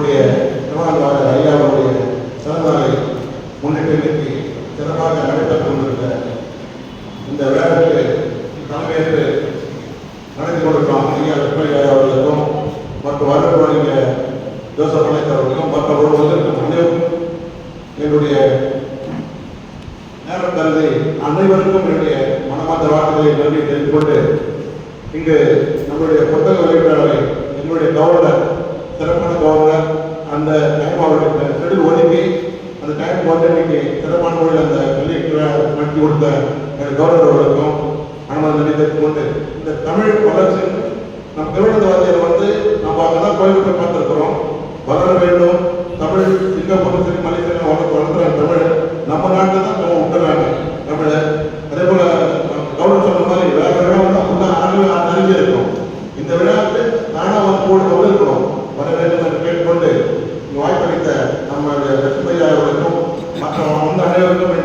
நம்முடைய திருவாரூர் ஐயாவுடைய பிறந்தநாளை முன்னிட்டு இன்றைக்கு சிறப்பாக நடைபெற்றுக் கொண்டிருந்த இந்த விழாவிற்கு தலைமையேற்று நடத்தி கொண்டிருக்கிறோம் ஐயா வெப்பலி அவர்களுக்கும் மற்றும் வருடங்க ஜோசப் அனைத்து அவர்களுக்கும் மற்ற என்னுடைய நேரம் தருது அனைவருக்கும் என்னுடைய மனமார்ந்த வாழ்க்கையை நன்றி தெரிந்து கொண்டு இங்கு நம்முடைய புத்தக வெளியீட்டாளரை என்னுடைய கவர்னர் சிறப்பான கவர்னர் அந்த டைம் அவருக்கு ஷெடியூல் ஒதுக்கி அந்த டைம் வந்து இன்னைக்கு சிறப்பான முறையில் அந்த கல்வித்துறை நடத்தி கொடுத்த கவர்னர் அவர்களுக்கும் அனுமதி நிலையத்திற்கு கொண்டு இந்த தமிழ் வளர்ச்சி நம் திருவண்ணாமலை வந்து நம்ம அங்கதான் கோயில் போய் பார்த்துருக்குறோம். வளர வேண்டும். தமிழ் சிங்கப்பூர் சரி மலேசியா வளர்த்து வளர்த்துறாங்க தமிழ் நம்ம நாட்டில் தான் நம்ம விட்டுறாங்க தமிழை அதே போல கவர்னர் சொன்ன மாதிரி வேற விழா வந்து அப்படின்னா ஆறு அறிஞ்சு இருக்கும் இந்த விழாவுக்கு நானும் வந்து கூட இருக்கணும். வர வேண்டும் Gracias.